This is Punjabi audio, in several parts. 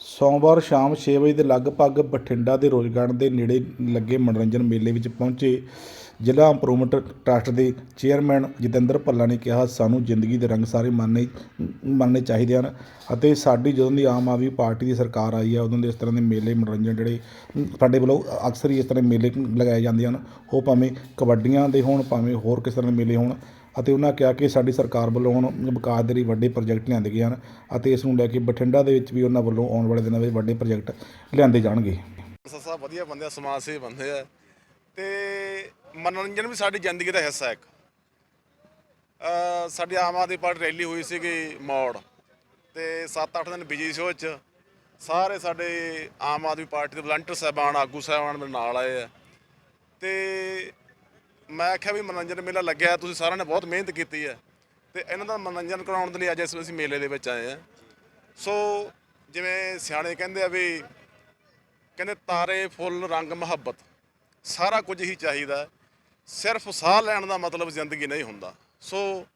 ਸੋਮਵਾਰ ਸ਼ਾਮ 6 ਵਜੇ ਦੇ ਲਗਭਗ ਬਠਿੰਡਾ ਦੇ ਰੋਜ਼ ਦੇ ਨੇੜੇ ਲੱਗੇ ਮਨੋਰੰਜਨ ਮੇਲੇ ਵਿੱਚ ਪਹੁੰਚੇ ਜ਼ਿਲ੍ਹਾ ਇੰਪਰੂਵਮੈਂਟ ਟਰੱਸਟ ਦੇ ਚੇਅਰਮੈਨ ਜਤਿੰਦਰ ਭੱਲਾ ਨੇ ਕਿਹਾ, ਸਾਨੂੰ ਜ਼ਿੰਦਗੀ ਦੇ ਰੰਗ ਸਾਰੇ ਮੰਨਣੇ ਮੰਨਣੇ ਚਾਹੀਦੇ ਹਨ ਅਤੇ ਸਾਡੀ ਜਦੋਂ ਦੀ ਆਮ ਆਦਮੀ ਪਾਰਟੀ ਦੀ ਸਰਕਾਰ ਆਈ ਹੈ, ਉਦੋਂ ਦੇ ਇਸ ਤਰ੍ਹਾਂ ਦੇ ਮੇਲੇ ਮਨੋਰੰਜਨ ਜਿਹੜੇ ਸਾਡੇ ਵੱਲੋਂ ਅਕਸਰ ਹੀ ਇਸ ਤਰ੍ਹਾਂ ਦੇ ਮੇਲੇ ਲਗਾਏ ਜਾਂਦੇ ਹਨ। ਉਹ ਭਾਵੇਂ ਕਬੱਡੀਆਂ ਦੇ ਹੋਣ, ਭਾਵੇਂ ਹੋਰ ਕਿਸੇ ਤਰ੍ਹਾਂ ਦੇ ਮੇਲੇ ਹੋਣ ਅਤੇ ਉਹਨਾਂ ਕਿਹਾ ਕਿ ਸਾਡੀ ਸਰਕਾਰ ਵੱਲੋਂ ਹੁਣ ਵਿਕਾਸ ਦੇ ਲਈ ਵੱਡੇ ਪ੍ਰੋਜੈਕਟ ਲਿਆਂਦੇ ਗਏ ਹਨ ਅਤੇ ਇਸ ਨੂੰ ਲੈ ਕੇ ਬਠਿੰਡਾ ਦੇ ਵਿੱਚ ਵੀ ਉਹਨਾਂ ਵੱਲੋਂ ਆਉਣ ਵਾਲੇ ਦਿਨਾਂ ਵਿੱਚ ਵੱਡੇ ਪ੍ਰੋਜੈਕਟ ਲਿਆਂਦੇ ਜਾਣਗੇ। ਸਰ ਵਧੀਆ ਬੰਦੇ ਆ, ਸਮਾਜ ਸੇਵੀ ਬੰਦੇ ਆ ਤੇ ਮਨੋਰੰਜਨ ਵੀ ਸਾਡੀ ਜ਼ਿੰਦਗੀ ਦਾ ਹਿੱਸਾ ਇੱਕ। ਸਾਡੀ ਆਮ ਆਦਮੀ ਪਾਰਟੀ ਰੈਲੀ ਹੋਈ ਸੀਗੀ ਮੌੜ ਤੇ 7-8 ਦਿਨ ਬਿਜ਼ੀ ਸੀ ਉਹ 'ਚ। ਸਾਰੇ ਸਾਡੇ ਆਮ ਆਦਮੀ ਪਾਰਟੀ ਦੇ ਵਲੰਟੀਅਰ ਸਾਹਿਬਾਨ, ਆਗੂ ਸਾਹਿਬਾਨ ਮੇਰੇ ਨਾਲ ਆਏ ਆ। ਤੇ ਮੈਂ ਆਖਿਆ ਵੀ ਮਨੋਰੰਜਨ ਮੇਲਾ ਲੱਗਿਆ, ਤੁਸੀਂ ਸਾਰਿਆਂ ਨੇ ਬਹੁਤ ਮਿਹਨਤ ਕੀਤੀ ਹੈ। ਤੇ ਇਹਨਾਂ ਦਾ ਮਨੋਰੰਜਨ ਕਰਾਉਣ ਦੇ ਲਈ ਅੱਜ ਅਸੀਂ ਮੇਲੇ ਦੇ ਵਿੱਚ ਆਏ ਆ ਸੋ ਜਿਵੇਂ ਸਿਆਣੇ ਕਹਿੰਦੇ ਆ ਵੀ, ਕਹਿੰਦੇ ਤਾਰੇ, ਫੁੱਲ, ਰੰਗ, ਮੁਹੱਬਤ, ਸਾਰਾ ਕੁਝ ਹੀ ਚਾਹੀਦਾ ਸਿਰਫ ਸਾਹ ਲੈਣ ਦਾ ਮਤਲਬ ਜ਼ਿੰਦਗੀ ਨਹੀਂ ਹੁੰਦਾ। ਸੋ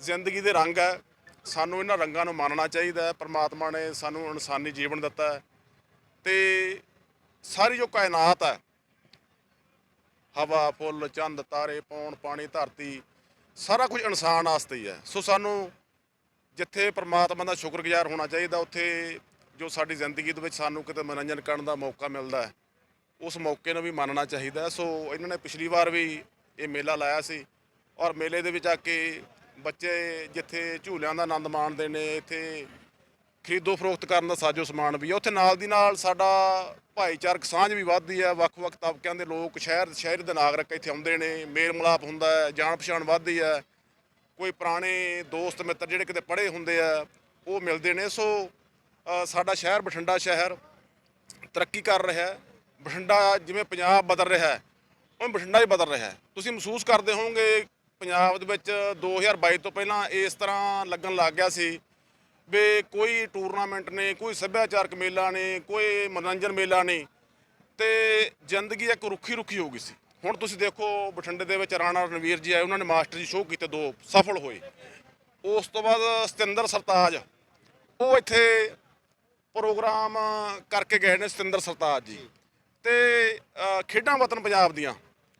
ਜ਼ਿੰਦਗੀ ਦੇ ਰੰਗ ਹੈ, ਸਾਨੂੰ ਇਹਨਾਂ ਰੰਗਾਂ ਨੂੰ ਮੰਨਣਾ ਚਾਹੀਦਾ ਹੈ। ਪ੍ਰਮਾਤਮਾ ਨੇ ਸਾਨੂੰ ਇਨਸਾਨੀ ਜੀਵਨ ਦਿੱਤਾ ਹੈ। ਤੇ ਸਾਰੀ ਜੋ ਕਾਇਨਾਤ ਹੈ ਹਵਾ ਫੁੱਲ, ਚੰਦ, ਤਾਰੇ, ਪੌਣ, ਪਾਣੀ, ਧਰਤੀ, ਸਾਰਾ ਕੁਝ ਇਨਸਾਨ ਵਾਸਤੇ ਹੀ ਹੈ। ਸੋ ਸਾਨੂੰ ਜਿੱਥੇ ਪ੍ਰਮਾਤਮਾ ਦਾ ਸ਼ੁਕਰਗੁਜ਼ਾਰ ਹੋਣਾ ਚਾਹੀਦਾ, ਉੱਥੇ ਜੋ ਸਾਡੀ ਜ਼ਿੰਦਗੀ ਦੇ ਵਿੱਚ ਸਾਨੂੰ ਕਿਤੇ ਮਨੋਰੰਜਨ ਕਰਨ ਦਾ ਮੌਕਾ ਮਿਲਦਾ ਹੈ, ਉਸ ਮੌਕੇ ਨੂੰ ਵੀ ਮੰਨਣਾ ਚਾਹੀਦਾ ਸੋ ਇਹਨਾਂ ਨੇ ਪਿਛਲੀ ਵਾਰ ਵੀ ਇਹ ਮੇਲਾ ਲਾਇਆ ਸੀ ਔਰ ਮੇਲੇ ਦੇ ਵਿੱਚ ਆ ਕੇ ਬੱਚੇ ਜਿੱਥੇ ਝੂਲਿਆਂ ਦਾ ਆਨੰਦ ਮਾਣਦੇ ਨੇ, ਇੱਥੇ ਖਰੀਦੋ ਫਰੋਖਤ ਕਰਨ ਦਾ ਸਾਜੋ ਸਮਾਨ ਵੀ ਹੈ ਉੱਥੇ ਨਾਲ ਦੀ ਨਾਲ ਸਾਡਾ ਭਾਈਚਾਰਕ ਸਾਂਝ ਵੀ ਵੱਧਦੀ ਹੈ ਵੱਖ-ਵੱਖ ਤਬਕਿਆਂ ਦੇ ਲੋਕ ਸ਼ਹਿਰ ਸ਼ਹਿਰ ਦੇ ਨਾਗਰਿਕ ਇੱਥੇ ਆਉਂਦੇ ਨੇ ਮੇਲ ਮਿਲਾਪ ਹੁੰਦਾ ਹੈ ਜਾਣ ਪਛਾਣ ਵੱਧਦੀ ਹੈ। ਕੋਈ ਪੁਰਾਣੇ ਦੋਸਤ, ਮਿੱਤਰ ਜਿਹੜੇ ਕਿਤੇ ਪੜ੍ਹੇ ਹੁੰਦੇ ਆ, ਉਹ ਮਿਲਦੇ ਨੇ। ਸੋ ਸਾਡਾ ਸ਼ਹਿਰ ਬਠਿੰਡਾ ਸ਼ਹਿਰ ਤਰੱਕੀ ਕਰ ਰਿਹਾ ਹੈ। ਬਠਿੰਡਾ ਜਿਵੇਂ ਪੰਜਾਬ ਬਦਲ ਰਿਹਾ ਹੈ ਉਹ ਬਠਿੰਡਾ ਹੀ ਬਦਲ ਰਿਹਾ ਹੈ। ਤੁਸੀਂ ਮਹਿਸੂਸ ਕਰਦੇ ਹੋਵੋਗੇ, ਪੰਜਾਬ ਦੇ ਵਿੱਚ 2022 ਤੋਂ ਪਹਿਲਾਂ ਇਸ ਤਰ੍ਹਾਂ ਲੱਗਣ ਲੱਗ ਗਿਆ ਸੀ ਵੀ ਕੋਈ ਟੂਰਨਾਮੈਂਟ ਨੇ, ਕੋਈ ਸੱਭਿਆਚਾਰਕ ਮੇਲਾ ਨੇ, ਕੋਈ ਮਨੋਰੰਜਨ ਮੇਲਾ ਨਹੀਂ ਤੇ ਜ਼ਿੰਦਗੀ ਇੱਕ ਰੁੱਖੀ ਰੁੱਖੀ ਹੋ ਗਈ ਸੀ। ਹੁਣ ਤੁਸੀਂ ਦੇਖੋ, ਬਠਿੰਡੇ ਦੇ ਵਿੱਚ ਰਾਣਾ ਰਣਵੀਰ ਜੀ ਆਏ, ਉਹਨਾਂ ਨੇ ਮਾਸਟਰ ਜੀ ਸ਼ੋਅ ਕੀਤੇ, ਦੋ ਸਫਲ ਹੋਏ। ਉਸ ਤੋਂ ਬਾਅਦ ਸਤਿੰਦਰ ਸਰਤਾਜ, ਉਹ ਇੱਥੇ ਪ੍ਰੋਗਰਾਮ ਕਰਕੇ ਗਏ ਨੇ ਸਤਿੰਦਰ ਸਰਤਾਜ ਜੀ। ਤੇ ਖੇਡਾਂ ਵਤਨ ਪੰਜਾਬ ਦੀਆਂ,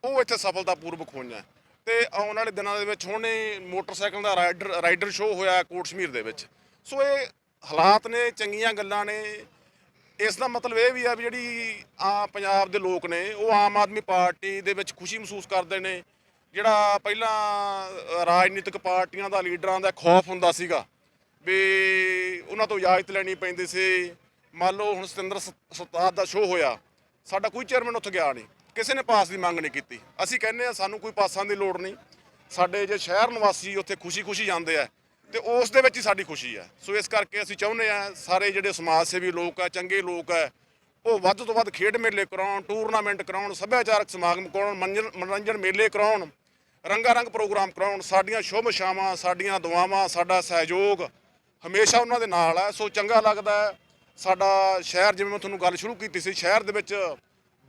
ਉਹ ਇੱਥੇ ਸਫਲਤਾਪੂਰਵਕ ਹੋਈਆਂ। ਤੇ ਆਉਣ ਵਾਲੇ ਦਿਨਾਂ ਦੇ ਵਿੱਚ ਹੁਣ ਮੋਟਰਸਾਈਕਲ ਦਾ ਰਾਈਡਰ ਰਾਈਡਰ ਸ਼ੋਅ ਹੋਇਆ ਕੋਟ ਸ਼ਮੀਰ ਦੇ ਵਿੱਚ। ਸੋ ਇਹ ਹਾਲਾਤ ਨੇ, ਚੰਗੀਆਂ ਗੱਲਾਂ ਨੇ। ਇਸ ਦਾ ਮਤਲਬ ਇਹ ਵੀ ਆ ਵੀ ਜਿਹੜੀ ਆ ਪੰਜਾਬ ਦੇ ਲੋਕ ਨੇ, ਉਹ ਆਮ ਆਦਮੀ ਪਾਰਟੀ ਦੇ ਵਿੱਚ ਖੁਸ਼ੀ ਮਹਿਸੂਸ ਕਰਦੇ ਨੇ। ਜਿਹੜਾ ਪਹਿਲਾਂ ਰਾਜਨੀਤਿਕ ਪਾਰਟੀਆਂ ਦਾ ਲੀਡਰਾਂ ਦਾ ਖੌਫ ਹੁੰਦਾ ਸੀਗਾ ਵੀ ਉਹਨਾਂ ਤੋਂ ਇਜਾਜ਼ਤ ਲੈਣੀ ਪੈਂਦੀ ਸੀ। ਮੰਨ ਲਓ ਹੁਣ ਸਤਿੰਦਰ ਸ- ਸਰਤਾਜ ਦਾ ਸ਼ੋਅ ਹੋਇਆ, ਸਾਡਾ ਕੋਈ ਚੇਅਰਮੈਨ ਉੱਥੇ ਗਿਆ ਨਹੀਂ, ਕਿਸੇ ਨੇ ਪਾਸ ਦੀ ਮੰਗ ਨਹੀਂ ਕੀਤੀ। ਅਸੀਂ ਕਹਿੰਦੇ ਆ ਸਾਨੂੰ ਕੋਈ ਪਾਸਾਂ ਦੀ ਲੋੜ ਨਹੀਂ। ਸਾਡੇ ਜੇ ਸ਼ਹਿਰ ਨਿਵਾਸੀ ਉੱਥੇ ਖੁਸ਼ੀ-ਖੁਸ਼ੀ ਜਾਂਦੇ ਆ ਤੇ ਉਸ ਦੇ ਵਿੱਚ ਹੀ ਸਾਡੀ ਖੁਸ਼ੀ ਹੈ। ਸੋ ਇਸ ਕਰਕੇ ਅਸੀਂ ਚਾਹੁੰਦੇ ਆ ਸਾਰੇ ਜਿਹੜੇ ਸਮਾਜ ਸੇਵੀ ਲੋਕ ਆ ਚੰਗੇ ਲੋਕ ਆ ਉਹ ਵੱਧ ਤੋਂ ਵੱਧ ਖੇਡ ਮੇਲੇ ਕਰਾਉਣ ਟੂਰਨਾਮੈਂਟ ਕਰਾਉਣ, ਸੱਭਿਆਚਾਰਕ ਸਮਾਗਮ ਕਰਾਉਣ ਮੰਜਨ- ਮਨੋਰੰਜਨ ਮੇਲੇ ਕਰਾਉਣ ਰੰਗਾ ਰੰਗ ਪ੍ਰੋਗਰਾਮ ਕਰਾਉਣ, ਸਾਡੀਆਂ ਸ਼ੁਭ ਸ਼ਾਮਾਂ ਸਾਡੀਆਂ ਦੁਆਵਾਂ, ਸਾਡਾ ਸਹਿਯੋਗ ਹਮੇਸ਼ਾ ਉਹਨਾਂ ਦੇ ਨਾਲ ਹੈ। ਸੋ ਚੰਗਾ ਲੱਗਦਾ ਸਾਡਾ ਸ਼ਹਿਰ, ਜਿਵੇਂ ਮੈਂ ਤੁਹਾਨੂੰ ਗੱਲ ਸ਼ੁਰੂ ਕੀਤੀ ਸੀ, ਸ਼ਹਿਰ ਦੇ ਵਿੱਚ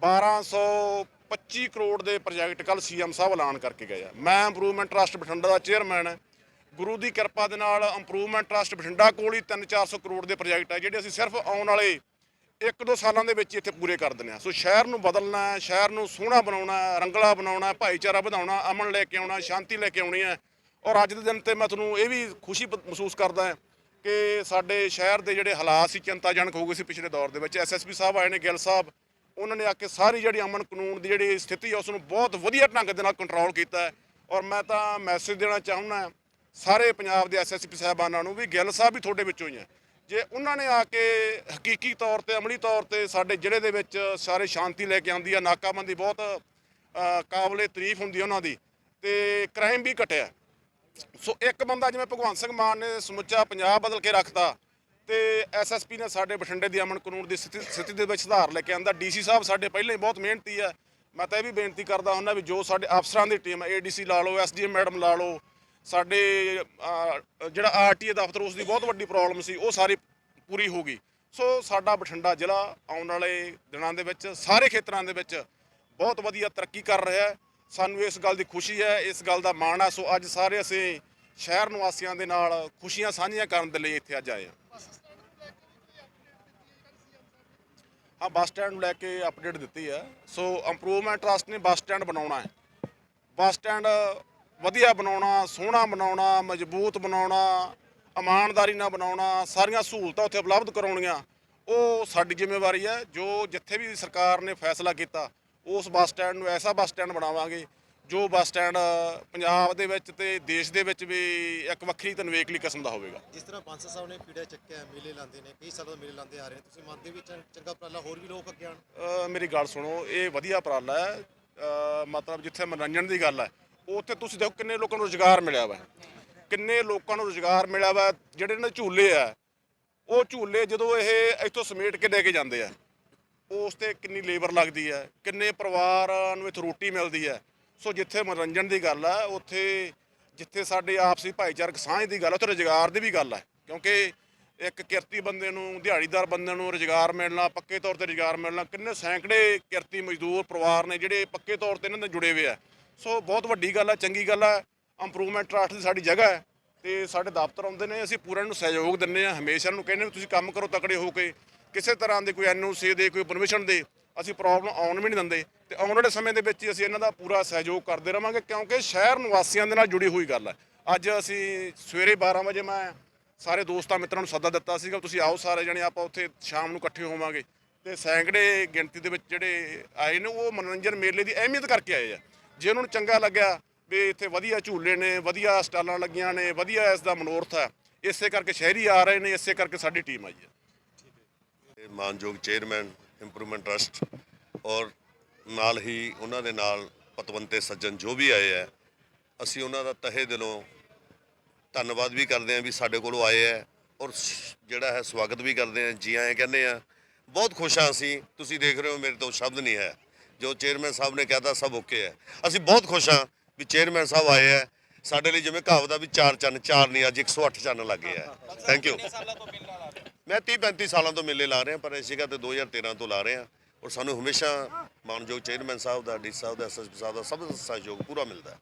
1225 ਕਰੋੜ ਦੇ ਪ੍ਰੋਜੈਕਟ ਕੱਲ ਸੀਐਮ ਸਾਹਿਬ ਐਲਾਨ ਕਰਕੇ ਗਏ ਆ। ਮੈਂ ਇੰਪਰੂਵਮੈਂਟ ਟਰਸਟ ਬਠਿੰਡਾ ਦਾ ਚੇਅਰਮੈਨ ਹਾਂ। ਗੁਰੂ ਦੀ ਕਿਰਪਾ ਦੇ ਨਾਲ ਇੰਪਰੂਵਮੈਂਟ ਟਰਸਟ ਬਠਿੰਡਾ ਕੋਲ ਹੀ 3-400 ਕਰੋੜ ਦੇ ਪ੍ਰੋਜੈਕਟ ਹੈ ਜਿਹੜੇ ਅਸੀਂ ਸਿਰਫ ਆਉਣ ਵਾਲੇ ਇੱਕ ਦੋ ਸਾਲਾਂ ਦੇ ਵਿੱਚ ਹੀ ਇੱਥੇ ਪੂਰੇ ਕਰ ਦਿੰਦੇ ਆ। ਸੋ ਸ਼ਹਿਰ ਨੂੰ ਬਦਲਣਾ ਹੈ ਸ਼ਹਿਰ ਨੂੰ ਸੋਹਣਾ ਬਣਾਉਣਾ ਹੈ ਰੰਗਲਾ ਬਣਾਉਣਾ ਹੈ ਭਾਈਚਾਰਾ ਵਧਾਉਣਾ, ਅਮਨ ਲੈ ਕੇ ਆਉਣਾ, ਸ਼ਾਂਤੀ ਲੈ ਕੇ ਆਉਣੀ ਹੈ ਔਰ ਅੱਜ ਦੇ ਦਿਨ ਤੇ ਮੈਂ ਤੁਹਾਨੂੰ ਇਹ ਵੀ ਖੁਸ਼ੀ ਮਹਿਸੂਸ ਕਰਦਾ ਹਾਂ ਕਿ ਸਾਡੇ ਸ਼ਹਿਰ ਦੇ ਜਿਹੜੇ ਹਾਲਾਤ ਸੀ ਚਿੰਤਾਜਨਕ ਹੋ ਗਏ ਸੀ ਪਿਛਲੇ ਦੌਰ ਦੇ ਵਿੱਚ। ਐਸਐਸਪੀ ਸਾਹਿਬ ਆਏ ਨੇ, ਗਿੱਲ ਸਾਹਿਬ, ਉਹਨਾਂ ਨੇ ਆ ਕੇ ਸਾਰੀ ਜਿਹੜੀ ਅਮਨ ਕਾਨੂੰਨ ਦੀ ਜਿਹੜੀ ਸਥਿਤੀ ਆ, ਉਸ ਨੂੰ ਬਹੁਤ ਵਧੀਆ ਢੰਗ ਦੇ ਨਾਲ ਕੰਟਰੋਲ ਕੀਤਾ ਔਰ ਮੈਂ ਤਾਂ ਮੈਸੇਜ ਦੇਣਾ ਚਾਹੁੰਦਾ ਸਾਰੇ ਪੰਜਾਬ ਦੇ ਐਸਐਸਪੀ ਸਾਹਿਬਾਨਾਂ ਨੂੰ ਵੀ ਗਿੱਲ ਸਾਹਿਬ ਵੀ ਤੁਹਾਡੇ ਵਿੱਚੋਂ ਹੀ ਹੈ। ਜੇ ਉਹਨਾਂ ਨੇ ਆ ਕੇ ਹਕੀਕੀ ਤੌਰ ਤੇ, ਅਮਲੀ ਤੌਰ ਤੇ ਸਾਡੇ ਜ਼ਿਲ੍ਹੇ ਦੇ ਵਿੱਚ ਸਾਰੇ ਸ਼ਾਂਤੀ ਲੈ ਕੇ ਆਉਂਦੀ ਆ, ਨਾਕਾਬੰਦੀ ਬਹੁਤ ਕਾਬਲੇ ਤਾਰੀਫ ਹੁੰਦੀ ਉਹਨਾਂ ਦੀ, ਤੇ ਕ੍ਰਾਈਮ ਵੀ ਘਟਿਆ। ਸੋ ਇੱਕ ਬੰਦਾ ਜਿਵੇਂ ਭਗਵੰਤ ਸਿੰਘ ਮਾਨ ਨੇ ਸਮੁੱਚਾ ਪੰਜਾਬ ਬਦਲ ਕੇ ਰੱਖਤਾ, ਤੇ ਐਸਐਸਪੀ ਨੇ ਸਾਡੇ ਬਠਿੰਡੇ ਦੀ ਅਮਨ ਕਾਨੂੰਨ ਦੀ ਸਥਿਤੀ ਸਥਿਤੀ ਦੇ ਵਿੱਚ ਸੁਧਾਰ ਲੈ ਕੇ ਆਂਦਾ। ਡੀਸੀ ਸਾਹਿਬ ਸਾਡੇ ਪਹਿਲਾਂ ਹੀ ਬਹੁਤ ਮਿਹਨਤੀ ਆ। ਮੈਂ ਤਾਂ ਇਹ ਵੀ ਬੇਨਤੀ ਕਰਦਾ ਹੁੰਦਾ ਵੀ ਜੋ ਸਾਡੇ ਅਫਸਰਾਂ ਦੀ ਟੀਮ ਏਡੀਸੀ ਲਾ ਲਓ ਐਸਡੀਐਮ ਮੈਡਮ ਲਾ ਲਓ ਸਾਡੇ ਅਹ, ਜਿਹੜਾ ਆਰਟੀਏ ਦਫ਼ਤਰ ਉਸ ਦੀ ਬਹੁਤ ਵੱਡੀ ਪ੍ਰੋਬਲਮ ਸੀ ਉਹ ਸਾਰੀ ਪੂਰੀ ਹੋ ਗਈ। ਸੋ ਸਾਡਾ ਬਠਿੰਡਾ ਜ਼ਿਲ੍ਹਾ ਆਉਣ ਵਾਲੇ ਦਿਨਾਂ ਦੇ ਵਿੱਚ ਸਾਰੇ ਖੇਤਰਾਂ ਦੇ ਵਿੱਚ ਬਹੁਤ ਵਧੀਆ ਤਰੱਕੀ ਕਰ ਰਿਹਾ ਹੈ। ਸਾਨੂੰ ਇਸ ਗੱਲ ਦੀ ਖੁਸ਼ੀ ਹੈ ਇਸ ਗੱਲ ਦਾ ਮਾਣ ਹੈ। ਸੋ ਅੱਜ ਸਾਰੇ ਅਸੀਂ ਸ਼ਹਿਰ ਨਿਵਾਸੀਆਂ ਦੇ ਨਾਲ ਖੁਸ਼ੀਆਂ ਸਾਂਝੀਆਂ ਕਰਨ ਦੇ ਲਈ ਇੱਥੇ ਅੱਜ ਆਏ ਹਾਂ। ਹਾਂ ਬੱਸ ਸਟੈਂਡ ਨੂੰ ਲੈ ਕੇ ਅਪਡੇਟ ਦਿੱਤੀ ਹੈ। ਸੋ ਇੰਪਰੂਵਮੈਂਟ ਟਰਸਟ ਨੇ ਬੱਸ ਸਟੈਂਡ ਬਣਾਉਣਾ ਹੈ। ਬੱਸ ਸਟੈਂਡ ਵਧੀਆ ਬਣਾਉਣਾ ਸੋਹਣਾ ਬਣਾਉਣਾ ਮਜ਼ਬੂਤ ਬਣਾਉਣਾ ਇਮਾਨਦਾਰੀ ਨਾਲ ਬਣਾਉਣਾ ਸਾਰੀਆਂ ਸਹੂਲਤਾਂ ਉੱਥੇ ਉਪਲਬਧ ਕਰਾਉਣੀਆਂ ਉਹ ਸਾਡੀ ਜ਼ਿੰਮੇਵਾਰੀ ਹੈ। ਜੋ ਜਿੱਥੇ ਵੀ ਸਰਕਾਰ ਨੇ ਫੈਸਲਾ ਕੀਤਾ ਉਸ ਬੱਸ ਸਟੈਂਡ ਨੂੰ ਐਸਾ ਬੱਸ ਸਟੈਂਡ ਬਣਾਵਾਂਗੇ ਜੋ ਬੱਸ ਸਟੈਂਡ ਪੰਜਾਬ ਦੇ ਵਿੱਚ ਤੇ ਦੇਸ਼ ਦੇ ਵਿੱਚ ਵੀ ਇੱਕ ਵੱਖਰੀ ਤੇ ਨਿਵੇਕਲੀ ਕਿਸਮ ਦਾ ਹੋਵੇਗਾ। ਜਿਸ ਤਰ੍ਹਾਂ ਬਾਂਸਲ ਸਾਹਿਬ ਨੇ ਪੀੜਾ ਚੱਕਿਆ ਮੇਲੇ ਲਾਉਂਦੇ ਨੇ ਕਈ ਸਾਲਾਂ ਤੋਂ ਮੇਲੇ ਲਾਉਂਦੇ ਆ ਰਹੇ ਨੇ ਤੁਸੀਂ ਮੰਨਦੇ ਵੀ ਚੰਗਾ ਉਪਰਾਲਾ ਹੋਰ ਵੀ ਲੋਕ ਅੱਗੇ ਆਉਣ? ਅ, ਮੇਰੀ ਗੱਲ ਸੁਣੋ ਇਹ ਵਧੀਆ ਉਪਰਾਲਾ ਹੈ। ਮਤਲਬ ਜਿੱਥੇ ਮਨੋਰੰਜਨ ਦੀ ਗੱਲ ਹੈ ਉੱਥੇ ਤੁਸੀਂ ਦੇਖੋ ਕਿੰਨੇ ਲੋਕਾਂ ਨੂੰ ਰੋਜ਼ਗਾਰ ਮਿਲਿਆ ਵਾ। ਕਿੰਨੇ ਲੋਕਾਂ ਨੂੰ ਰੋਜ਼ਗਾਰ ਮਿਲਿਆ ਵਾ, ਜਿਹੜੇ ਇਹਨਾਂ ਦੇ ਝੂਲੇ ਆ। ਉਹ ਝੂਲੇ ਜਦੋਂ ਇਹ ਇੱਥੋਂ ਸਮੇਟ ਕੇ ਲੈ ਕੇ ਜਾਂਦੇ ਆ, ਉਸ ਤੇ ਕਿੰਨੀ ਲੇਬਰ ਲੱਗਦੀ ਹੈ ਕਿੰਨੇ ਪਰਿਵਾਰਾਂ ਨੂੰ ਇੱਥੇ ਰੋਟੀ ਮਿਲਦੀ ਹੈ ਸੋ ਜਿੱਥੇ ਮਨੋਰੰਜਨ ਦੀ ਗੱਲ ਹੈ ਉੱਥੇ ਜਿੱਥੇ ਸਾਡੇ ਆਪਸੀ ਭਾਈਚਾਰਕ ਸਾਂਝ ਦੀ ਗੱਲ ਹੈ ਉੱਥੇ ਰੁਜ਼ਗਾਰ ਦੀ ਵੀ ਗੱਲ ਹੈ ਕਿਉਂਕਿ ਇੱਕ ਕਿਰਤੀ ਬੰਦੇ ਨੂੰ, ਦਿਹਾੜੀਦਾਰ ਬੰਦੇ ਨੂੰ ਰੁਜ਼ਗਾਰ ਮਿਲਣਾ, ਪੱਕੇ ਤੌਰ ਤੇ ਰੁਜ਼ਗਾਰ ਮਿਲਣਾ, ਕਿੰਨੇ ਸੈਂਕੜੇ ਕਿਰਤੀ ਮਜ਼ਦੂਰ ਪਰਿਵਾਰ ਨੇ ਜਿਹੜੇ ਪੱਕੇ ਤੌਰ ਤੇ ਇਹਨਾਂ ਨਾਲ ਜੁੜੇ ਹੋਏ ਆ। ਸੋ ਬਹੁਤ ਵੱਡੀ ਗੱਲ ਹੈ ਚੰਗੀ ਗੱਲ ਹੈ ਇੰਪਰੂਵਮੈਂਟ ਟਰਸਟ ਦੀ ਸਾਡੀ ਜਗ੍ਹਾ ਹੈ ਤੇ ਸਾਡੇ ਦਫ਼ਤਰ ਆਉਂਦੇ ਨੇ, ਅਸੀਂ ਪੂਰਾ ਨੂੰ ਸਹਿਯੋਗ ਦਿੰਦੇ ਆ ਹਮੇਸ਼ਾ ਨੂੰ ਕਹਿੰਦੇ ਵੀ ਤੁਸੀਂ ਕੰਮ ਕਰੋ ਤਕੜੇ ਹੋ ਕੇ। ਕਿਸੇ ਤਰ੍ਹਾਂ ਦੇ ਕੋਈ ਐਨਓਸੀ ਦੇ, ਕੋਈ ਪਰਮਿਸ਼ਨ ਦੇ, ਅਸੀਂ ਪ੍ਰੋਬਲਮ ਆਉਣ ਵੀ ਨਹੀਂ ਦਿੰਦੇ। ਤੇ ਆਉਣ ਵਾਲੇ ਸਮੇਂ ਦੇ ਵਿੱਚ ਹੀ ਅਸੀਂ ਇਹਨਾਂ ਦਾ ਪੂਰਾ ਸਹਿਯੋਗ ਕਰਦੇ ਰਵਾਂਗੇ, ਕਿਉਂਕਿ ਸ਼ਹਿਰ ਨਿਵਾਸੀਆਂ ਦੇ ਨਾਲ ਜੁੜੀ ਹੋਈ ਗੱਲ ਹੈ ਅੱਜ ਅਸੀਂ ਸਵੇਰੇ 12 ਵਜੇ ਮੈਂ ਸਾਰੇ ਦੋਸਤਾਂ ਮਿੱਤਰਾਂ ਨੂੰ ਸੱਦਾ ਦਿੱਤਾ ਸੀਗਾ, ਤੁਸੀਂ ਆਓ ਸਾਰੇ ਜਣੇ, ਆਪਾਂ ਉੱਥੇ ਸ਼ਾਮ ਨੂੰ ਇਕੱਠੇ ਹੋਵਾਂਗੇ। ਤੇ ਸੈਂਕੜੇ ਗਿਣਤੀ ਦੇ ਵਿੱਚ ਜਿਹੜੇ ਆਏ ਨੇ, ਉਹ ਮਨੋਰੰਜਨ ਮੇਲੇ ਦੀ ਅਹਿਮੀਅਤ ਕਰਕੇ ਆਏ ਆ। ਜੇ ਉਹਨਾਂ ਨੂੰ ਚੰਗਾ ਲੱਗਿਆ ਵੀ ਇੱਥੇ ਵਧੀਆ ਝੂਲੇ ਨੇ, ਵਧੀਆ ਸਟਾਲਾਂ ਲੱਗੀਆਂ ਨੇ, ਵਧੀਆ ਇਸ ਦਾ ਮਨੋਰਥ ਹੈ, ਇਸੇ ਕਰਕੇ ਸ਼ਹਿਰੀ ਆ ਰਹੇ ਨੇ, ਇਸੇ ਕਰਕੇ ਸਾਡੀ ਟੀਮ ਆਈ ਹੈ। ਮਾਨਯੋਗ ਚੇਅਰਮੈਨ, ਇੰਪਰੂਵਮੈਂਟ ਟਰਸਟ ਔਰ ਨਾਲ ਹੀ ਉਹਨਾਂ ਦੇ ਨਾਲ ਪਤਵੰਤੇ ਸੱਜਣ ਜੋ ਵੀ ਆਏ ਹੈ, ਅਸੀਂ ਉਹਨਾਂ ਦਾ ਤਹਿ ਦਿਲੋਂ ਧੰਨਵਾਦ ਵੀ ਕਰਦੇ ਹਾਂ ਵੀ ਸਾਡੇ ਕੋਲੋਂ ਆਏ ਹੈ ਔਰ ਜਿਹੜਾ ਹੈ ਸਵਾਗਤ ਵੀ ਕਰਦੇ ਹਾਂ। ਜੀ ਆਏ ਕਹਿੰਦੇ ਆ ਬਹੁਤ ਖੁਸ਼ ਹਾਂ ਅਸੀਂ। ਤੁਸੀਂ ਦੇਖ ਰਹੇ ਹੋ, ਮੇਰੇ ਤੋਂ ਸ਼ਬਦ ਨਹੀਂ ਹੈ। ਜੋ ਚੇਅਰਮੈਨ ਸਾਹਿਬ ਨੇ ਕਹਿਤਾ ਸਭ ਓਕੇ ਹੈ। ਅਸੀਂ ਬਹੁਤ ਖੁਸ਼ ਹਾਂ ਵੀ ਚੇਅਰਮੈਨ ਸਾਹਿਬ ਆਏ ਹੈ। ਸਾਡੇ ਲਈ ਜਿਵੇਂ ਕਹਾਵਤ ਆ ਵੀ ਚਾਰ ਚੰਨ, ਚਾਰ ਨਹੀਂ, ਅੱਜ 108 ਚੰਨ ਲੱਗੇ ਆ ਥੈਂਕ ਯੂ ਮੈਂ 30 35 ਸਾਲਾਂ ਤੋਂ ਮੇਲੇ ਲਾ ਰਿਹਾ, ਪਰ ਇਸੇ ਤੇ 2013 ਤੋਂ ਲਾ ਰਹੇ ਹਾਂ। ਔਰ ਸਾਨੂੰ ਹਮੇਸ਼ਾ ਮਾਨਯੋਗ ਚੇਅਰਮੈਨ ਸਾਹਿਬ ਦਾ ਡੀ ਸਾਹਿਬ ਦਾ ਐਸਐਸਪੀ ਸਾਹਿਬ ਦਾ ਸਭ ਦਾ ਸਹਿਯੋਗ ਪੂਰਾ ਮਿਲਦਾ ਹੈ।